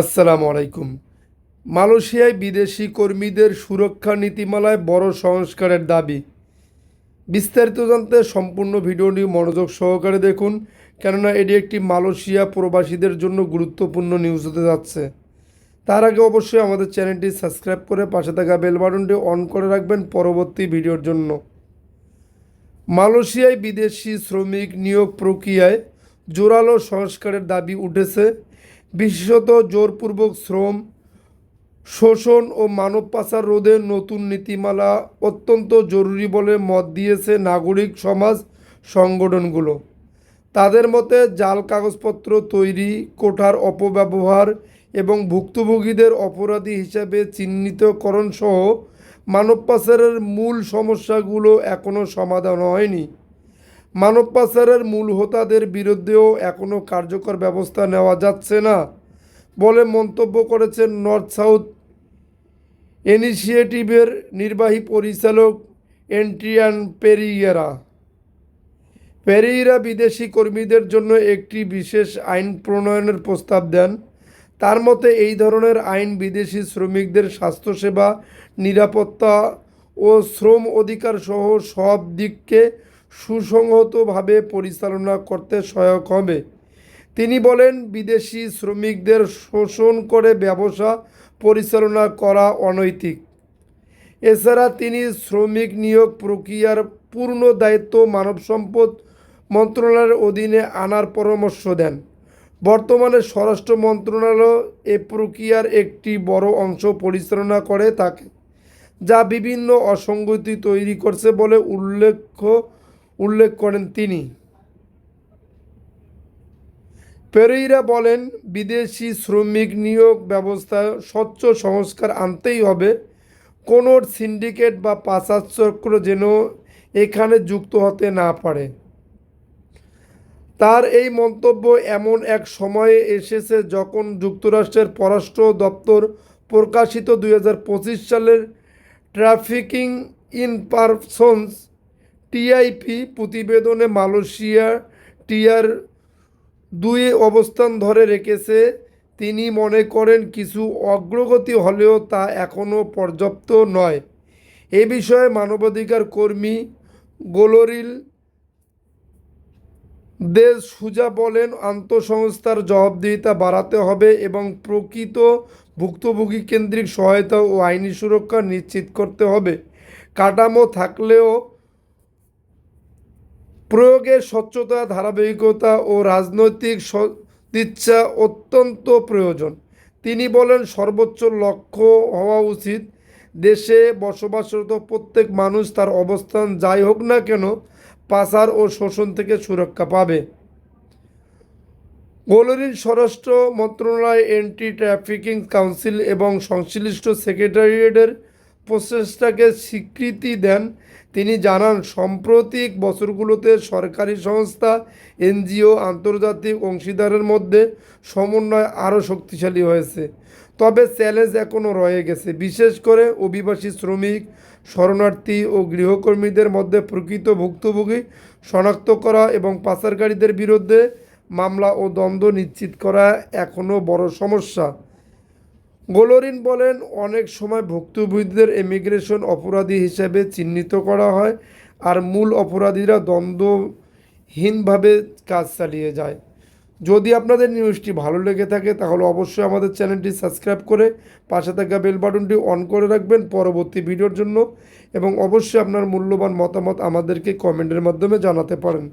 আসসালামু আলাইকুম। মালয়েশিয়ায় বিদেশি কর্মীদের সুরক্ষা নীতিমালায় বড় সংস্কারের দাবি। বিস্তারিত জানতে সম্পূর্ণ ভিডিওটি মনোযোগ সহকারে দেখুন, কেননা এটি একটি মালয়েশিয়া প্রবাসীদের জন্য গুরুত্বপূর্ণ নিউজ হতে যাচ্ছে। তার আগে অবশ্যই আমাদের চ্যানেলটি সাবস্ক্রাইব করে পাশে থাকা বেল বাটনটি অন করে রাখবেন পরবর্তী ভিডিওর জন্য। মালয়েশিয়ায় বিদেশি শ্রমিক নিয়োগ প্রক্রিয়ায় জোরালো সংস্কারের দাবি উঠেছে। বিশেষত জোরপূর্বক শ্রম, শোষণ ও মানব পাচার রোধে নতুন নীতিমালা অত্যন্ত জরুরি বলে মত দিয়েছে নাগরিক সমাজ সংগঠনগুলো। তাদের মতে জাল কাগজপত্র তৈরি, কোঠার অপব্যবহার এবং ভুক্তভোগীদের অপরাধী হিসাবে চিহ্নিতকরণ সহ মানব পাচারের মূল সমস্যাগুলো এখনও সমাধান হয়নি। মানব পাচারের মূল হোতাদের বিরুদ্ধেও এখনও কার্যকর ব্যবস্থা নেওয়া যাচ্ছে না বলে মন্তব্য করেছেন নর্থ সাউথ ইনিশিয়েটিভের নির্বাহী পরিচালক এন্ট্রিয়ান পেরিয়েরা। পেরিয়েরা বিদেশি কর্মীদের জন্য একটি বিশেষ আইন প্রণয়নের প্রস্তাব দেন। তার মতে, এই ধরনের আইন বিদেশি শ্রমিকদের স্বাস্থ্যসেবা, নিরাপত্তা ও শ্রম অধিকার সহ সব দিককে সুসংহতভাবে পরিচালনা করতে সহায়ক হবে। তিনি বলেন, বিদেশি শ্রমিকদের শোষণ করে ব্যবসা পরিচালনা করা অনৈতিক। এছাড়া তিনি শ্রমিক নিয়োগ প্রক্রিয়ার পূর্ণ দায়িত্ব মানব সম্পদ মন্ত্রণালয়ের অধীনে আনার পরামর্শ দেন। বর্তমানে স্বরাষ্ট্র মন্ত্রণালয় এ প্রক্রিয়ার একটি বড় অংশ পরিচালনা করে থাকে, যা বিভিন্ন অসঙ্গতি তৈরি করছে বলে উল্লেখ্য উল্লেখ করেন তিনি। পেরেইরা বলেন, বিদেশি শ্রমিক নিয়োগ ব্যবস্থায় স্বচ্ছ সংস্কার আনতেই হবে। কোনো সিন্ডিকেট বা পাচার চক্র যেন এখানে যুক্ত হতে না পারে। তার এই মন্তব্য এমন এক সময়ে এসেছে যখন যুক্তরাষ্ট্রের পররাষ্ট্র দপ্তর প্রকাশিত দু হাজার পঁচিশ সালের ট্রাফিকিং ইন পারসনস টিআইপি প্রতিবেদনে মালয়েশিয়া টিআর দুই অবস্থান ধরে রেখেছে। তিনি মনে করেন কিছু অগ্রগতি হলেও তা এখনও পর্যাপ্ত নয়। এ বিষয়ে মানবাধিকার কর্মী গোলরিল দেশ সুজা বলেন, আন্তঃসংস্থার জবাবদিহিতা বাড়াতে হবে এবং প্রকৃত ভুক্তভোগী কেন্দ্রিক সহায়তা ও আইনি সুরক্ষা নিশ্চিত করতে হবে। কাঠামো থাকলেও প্রয়োগের স্বচ্ছতা, ধারাবাহিকতা ও রাজনৈতিক সদিচ্ছা অত্যন্ত প্রয়োজন। তিনি বলেন, সর্বোচ্চ লক্ষ্য হওয়া উচিত দেশে বসবাসরত প্রত্যেক মানুষ তার অবস্থান যাই হোক না কেন পাচার ও শোষণ থেকে সুরক্ষা পাবে। গোলরিন স্বরাষ্ট্র মন্ত্রণালয় এন্টি ট্রাফিকিং কাউন্সিল এবং সংশ্লিষ্ট সেক্রেটারিয়েটের প্রচেষ্টাকে স্বীকৃতি দেন। তিনি জানান, সাম্প্রতিক বছরগুলোতে সরকারি সংস্থা, এনজিও, আন্তর্জাতিক অংশীদারের মধ্যে সমন্বয় আরও শক্তিশালী হয়েছে। তবে চ্যালেঞ্জ এখনও রয়ে গেছে। বিশেষ করে অভিবাসী শ্রমিক, শরণার্থী ও গৃহকর্মীদের মধ্যে প্রকৃত ভুক্তভোগী শনাক্ত করা এবং পাচারকারীদের বিরুদ্ধে মামলা ও দ্বন্দ্ব নিশ্চিত করা এখনও বড় সমস্যা। গোলোরিন বলেন, অনেক সময় ভুক্তভোগীদের ইমিগ্রেশন অপরাধী হিসেবে চিহ্নিত করা হয় আর মূল অপরাধীরা দ্বন্দ্বহীনভাবে কাজ চালিয়ে যায়। যদি আপনাদের নিউজটি ভালো লেগে থাকে, তাহলে অবশ্যই আমাদের চ্যানেলটি সাবস্ক্রাইব করে পাশে থাকা বেল বাটনটি অন করে রাখবেন পরবর্তী ভিডিওর জন্য এবং অবশ্যই আপনার মূল্যবান মতামত আমাদেরকে কমেন্টের মাধ্যমে জানাতে পারেন।